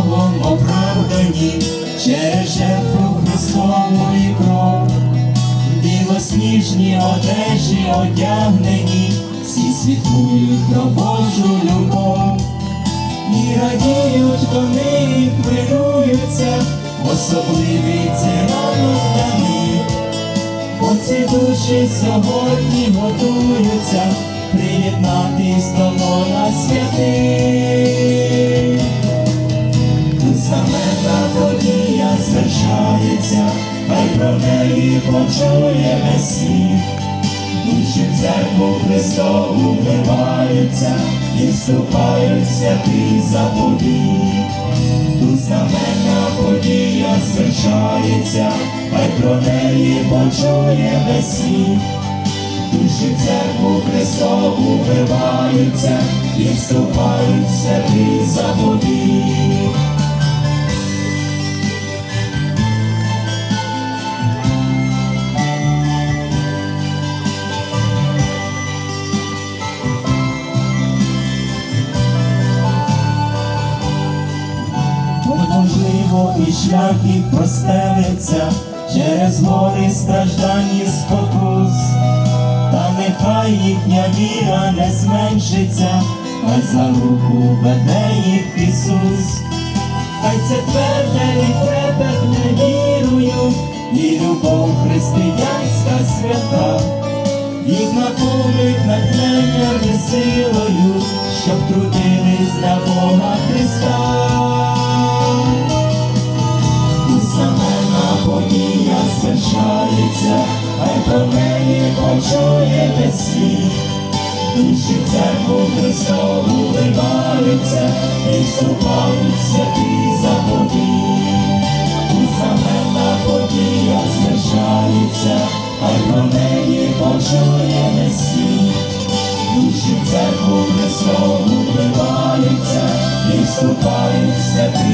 Богом оправдані, через жертву Христову і кров, білосніжні одежі одягнені, всі світлують про Божу любов, і радіють вони, і хвилюються, особливий цей ранок для них. Оці душі сьогодні готуються приєднатись до лона святих. Почує весь світ. Душі в церкву Христову вливаються і вступають святий заповіт. Тут знаменна подія звершається, хай про неї почує весь світ. Душі в церкву Христову вливаються і вступають святий заповіт. Можливо, і простелиться через гори страждань і спокус, та нехай їхня віра не зменшиться, хай за руку веде їх Ісус, хай це тверде і трепетне вірою, і любов християнська свята, їх наповнить натхненням і силою, щоб трудились для звершається, хай про неї почує весь світ. Душі церкву Христову вливаються і вступають в святий заповіт. Знаменна подія звершається, хай про неї почує весь світ. Душі церкву Христову вливаються і вступають заповіт.